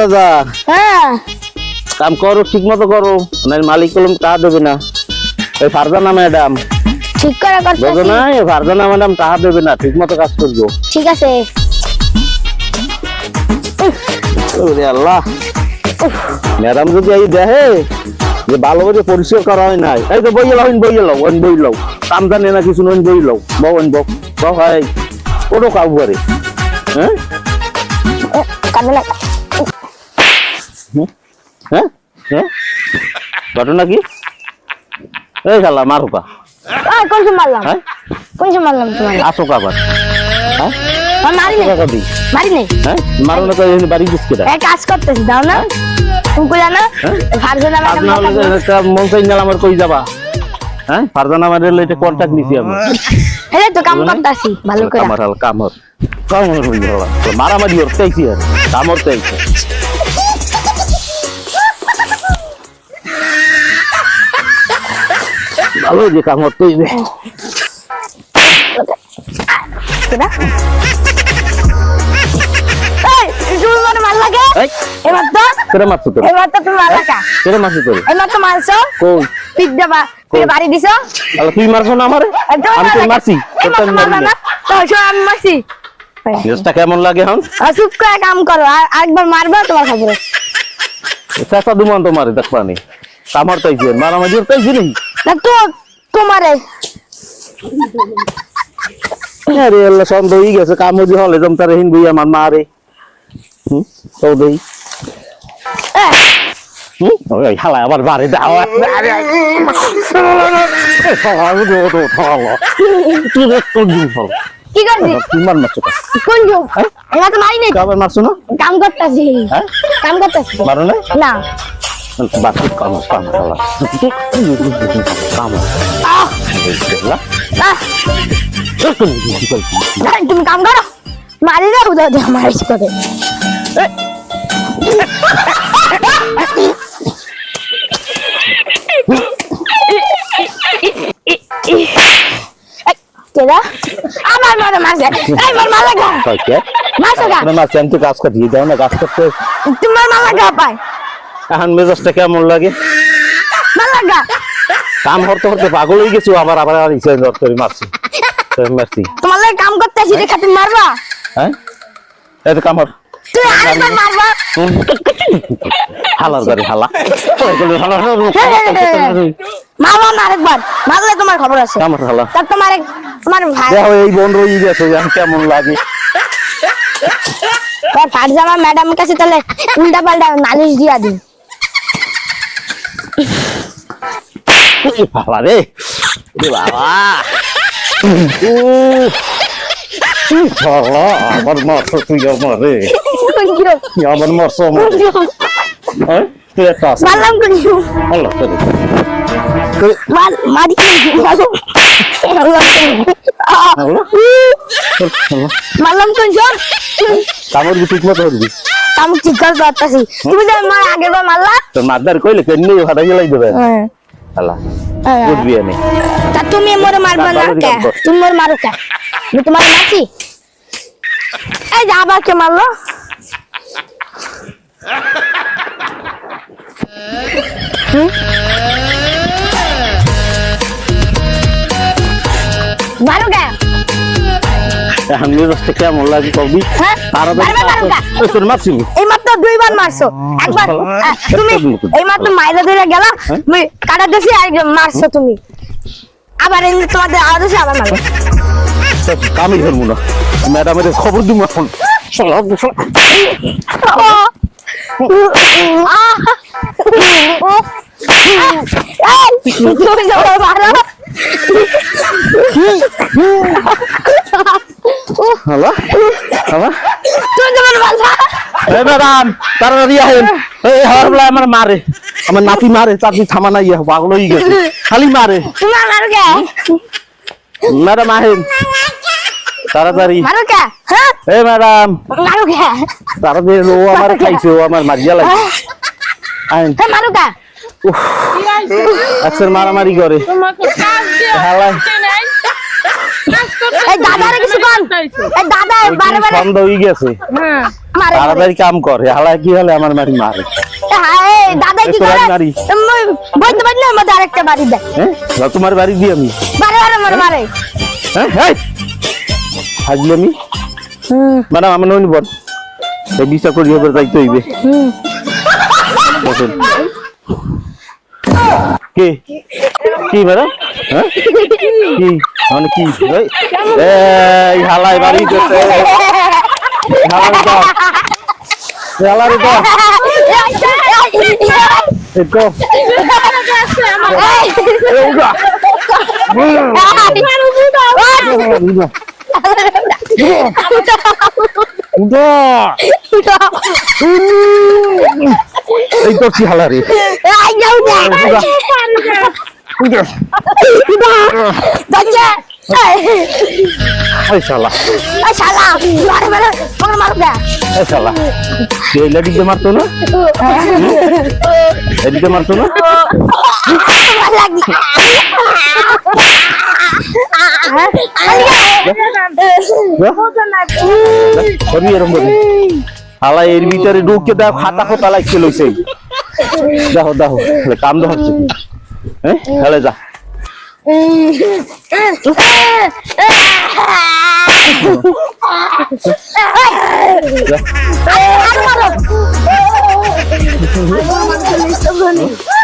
দাদা। হ্যাঁ। কাম করো ঠিক মতো করো। নাহলে মালিক কলম টাকা দেবে না। ওই ফারজানা ম্যাডাম। ঠিক করে বুঝো না ফারজানা ম্যাডাম টাকা দেবে না ঠিক মতো কাজ করব। ঠিক আছে। ওরে আল্লাহ। ম্যাডাম যদি এই দেখে যে ভালো করে পরিষ্কার করা হয় নাই এই তো বইয়ে লাও বইয়ে লাও ওন বই লাও। কাম জানে না কিছু নইন বই লাও। বউ ওন বউ। বউ হয় কোনো কাউ করে। হ্যাঁ? কাঁদে না হ্যাঁ? হ্যাঁ? ঘটনা কি? এই শালা মারো কা ওই কোন সময় মারলাম। হ্যাঁ? কোন সময় মারলাম তোমার আসো আবার। হ্যাঁ? মারি নাই? মারি নাই? হ্যাঁ? মারো না তো এই বাড়ি দিচ্ছে এই কাজ করতেছি দাও না। না? ফারজানা ম্যাডাম তো মন চাই না আমার কই যাবা? হ্যাঁ? ফারজানা আমাদের এটা কন্টাক্ট নিছি আমি। এই তো কাম করতেছি ভালো করে কামর। হই মারামারি ওর আর কই? পিক দেবা পিক বাড়ি দিছো। তুই মারছো আমারে? আমি কেমন লাগে এখন? চুপ করে কাম করো। আর মারবা তোমার খবর দেখবানি কামর মারামারি নাকি না? তো তোমারে। আরে আল্লাহ সন্দেহ হয়ে গেছে। কাম হয়ে হলে জম তার হিন বুই আমার হুম? হুম? ওই হালা আবার বাড়ি দাও। আরে তুই দেখ দিন ফল কি করছি তুই মার মারছো? কোন? যুগ এবার তো মারি নাই। মারছো না? কাম করতেছি। হ্যাঁ? কাম করতেছি। মারো না না। বাকি কাম কাম হালা কাম তুমি কাম করো। মারি দাও দাও দাও। মারিস করে কেডা আমার মারে মারছে। এই মার মালা গা। কাকে মারছো গা? না মারছি আমি তো গাছ কাটি দাও না গাছ কাটতে তোমার মালা গা পায়। এখন মেজাজটা কেমন লাগে? কাম করতে করতে পাগল হয়ে গেছো আবার আবার আর ইচ্ছা জট করে মারছি। মারছি। তোমার লাগে কাম করতে আসি দেখা তুমি মারবা? হ্যাঁ? এই তো কামড় তুমি আরেকবার মারবা। হালার গাড়ি হালা। মারবা না আরেকবার। মারলে তোমার খবর আছে। কামড় হালা। তার তোমার তোমার ভাই দেখো এই বোন রয়ে গেছে এখন কেমন লাগে। তার ফারজামা ম্যাডামের কাছে তাহলে উল্টা পাল্টা নালিশ দিয়া দিন এই বাবা রে বাবা বাবা, আবার মারছো তুই আমার রে আবার মারছো আমার হ্যাঁ তুই একটা আছে মারলাম কোন আল্লাহ মার মারলাম কামড় ঠিক মতো করবি আমি ঠিক করে পারতাছি তুমি যে আমার আগের বার মারলা? তোর মাদার কইলে কেন হাটা গেলাই দেবে? হ্যাঁ। হ্যাঁ। বুঝবি আমি তা তুমি মোর মারবা না কে? তুমি মোর মারো কে? আমি তোমার এই যে আবার কে মারলো? হুম? এখন মেজাজটা কেমন লাগে কবি। হ্যাঁ? তোর মারছি। এই মাত্র দুইবার মারছো। একবার আহ, তুমি এই মাত্র মাইরা ধরে গেল তুমি কাটা দিছি আর মারছো তুমি। আবার এই তোমাদের হচ্ছে আবার মারো। আমি ধরবো না। ম্যাডামের খবর দিব এখন। শালা, শালা। তুমি যখন মারো হ্যালো হ্যালো তুমি যখন মারো এই ম্যাডাম তাড়াতাড়ি আহেন। এই হাওয়ার বেলা আমার মারে। আমার নাতি মারে চাকরি থামা নাই পাগল হয়ে গেছে। খালি মারে। তুমি মারো কে ম্যাডাম আহেন। তাড়াতাড়ি। মারো কে এই ম্যাডাম। তাড়াতাড়ি ও আমার খাইছে ও আমার মারিয়া লাগে আহেন। মারো কে একসের মারামারি করে। তোমাকে কাজ হালাই দাদারে কিছু কন এই দাদা বারে বারে। সন্দেহ হয়ে গেছে। হ্যাঁ। তাড়াতাড়ি কাম কর হালা কি হলে? আমার মারি মারে। দাদা কি করে? বইতে পারি না মধ্যে আরেকটা বাড়ি দেয় হ্যাঁ তোমার বাড়ি দিয়ে আমি। বারে বারে মারে মারে। হ্যাঁ হ্যাঁ হাজলে আমি? ম্যাডাম আমার নইনি বল। এই বিচার করি এবার যাইতে হইবে। বসেন। কে? কি ম্যাডাম? হ্যাঁ? কি? মানে কি? এই, হালাই বাড়ি হালাই দা হালাই দা একো এই উড়া উড়া উড়া এই তো কি হালা রে উড়া উড়া এই শালা। এই শালা এই মারতো না? হালা এর ভিতরে ঢুকে দেখো খাতা খোতা লাগছে লইছে। দেখো দেখো কাম তো হচ্ছে কি? হ্যাঁ তাহলে যা যা।